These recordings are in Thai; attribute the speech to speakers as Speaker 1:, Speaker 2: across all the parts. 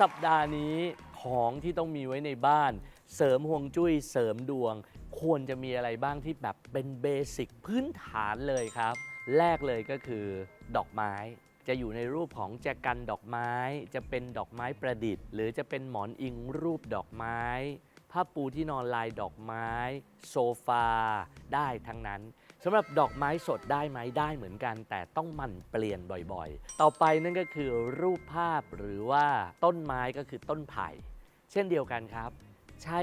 Speaker 1: สัปดาห์นี้ของที่ต้องมีไว้ในบ้าน เสริมห่วงจุ้ยเสริมดวง ควรจะมีอะไรบ้างที่แบบเป็นเบสิกพื้นฐานเลยครับ แรกเลยก็คือดอกไม้ จะอยู่ในรูปของแจกันดอกไม้ จะเป็นดอกไม้ประดิษฐ์ หรือจะเป็นหมอนอิงรูปดอกไม้ ผ้าปูที่นอนลายดอกไม้ โซฟา ได้ทั้งนั้น สำหรับดอกไม้สดได้ไหมได้เหมือนกัน แต่ต้องมันเปลี่ยนบ่อยๆ ต่อไปนั่นก็คือรูปภาพหรือว่าต้นไม้ก็คือต้นไผ่ เช่นเดียวกันครับ ใช้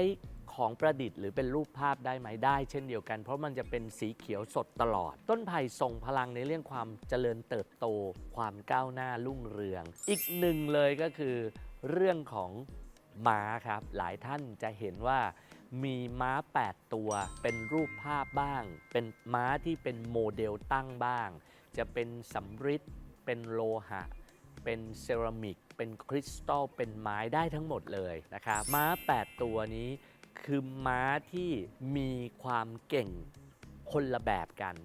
Speaker 1: ของประดิษฐ์หรือเป็นรูปภาพได้ไหมได้ เช่นเดียวกัน เพราะมันจะเป็นสีเขียวสดตลอด ต้นไผ่ส่งพลังในเรื่องความเจริญเติบโต ความก้าวหน้ารุ่งเรือง อีกหนึ่งเลยก็คือ เรื่องของม้าครับ หลายท่านจะเห็นว่า มีม้า 8 ตัว เป็นรูปภาพบ้าง เป็นม้าที่เป็นโมเดลตั้งบ้าง จะเป็นสำริดเป็นโลหะ เป็นเซรามิก เป็นคริสตัล เป็นไม้ได้ทั้งหมดเลยนะครับ ม้า 8 ตัวนี้คือม้าที่มีความเก่งคนละแบบกัน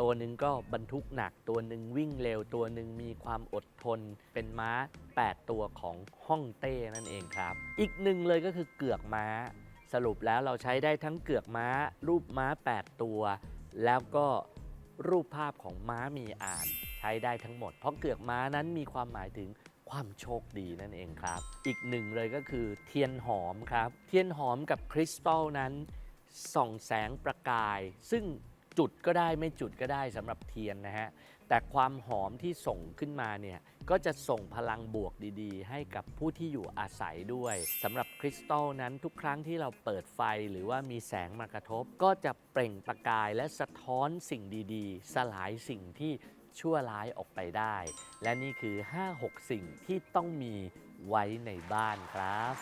Speaker 1: ตัวหนึ่งก็บรรทุกหนัก ตัวหนึ่งวิ่งเร็ว ตัวหนึ่งมีความอดทน เป็นม้า 8 ตัวของฮ่องเต้นั่นเองครับ อีกหนึ่งเลยก็คือเกือกม้า สรุปแล้วเราใช้ได้ทั้งเกือกม้า รูปม้า 8 ตัว แล้วก็รูปภาพของม้ามีอ่านใช้ได้ทั้งหมด เพราะเกือกม้านั้นมีความหมายถึงความโชคดีนั่นเองครับ อีกหนึ่งเลยก็คือเทียนหอมครับ เทียนหอมกับคริสตัลนั้นส่องแสงประกาย ซึ่งจุดก็ได้ไม่จุดก็ได้สำหรับเทียนนะฮะ แต่ความหอมที่ส่งขึ้นมาเนี่ยก็จะส่งพลังบวกดีๆ ให้กับผู้ที่อยู่อาศัยด้วยสำหรับคริสตัลนั้นทุกครั้งที่เราเปิดไฟหรือว่ามีแสงมากระทบ ก็จะเปล่งประกายและสะท้อนสิ่งดีๆ สลายสิ่งที่ชั่วร้ายออกไปได้ และนี่คือ 5-6 สิ่งที่ต้องมีไว้ในบ้านครับ